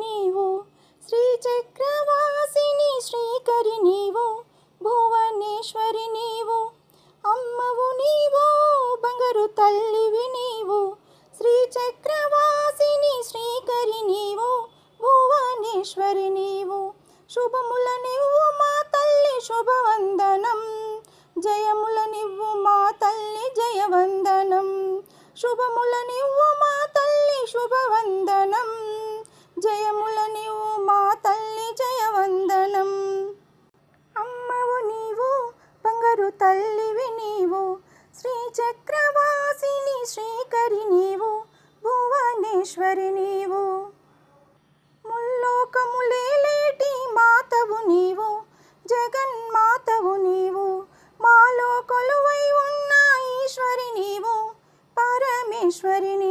తల్లివి నీవు. శ్రీచక్రవాసిని శ్రీకరి నీవు. భువనేశ్వరి నీవు. అమ్మవు నీవు. బంగారు తల్లివి నీవు. శ్రీచక్రవాసిని శ్రీకరి నీవు. భువనేశ్వరి నీవు. శుభముల నివ్వు మా తల్లి శుభవందనం. జయముల నివ్వు మా తల్లి జయవందనం. శుభముల నివ్వు మా తల్లి శుభవందనం. జయముల నీవు మా తల్లి జయవందనం. అమ్మవు నీవు బంగారు తల్లివి నీవు శ్రీ చక్రవాసిని శ్రీకరి నీవు భువనేశ్వరి నీవు. ముల్లోకములేటి మాతవు నీవు జగన్మాతవు నీవు మాలో కొలువై ఉన్న ఈశ్వరి నీవు పరమేశ్వరిని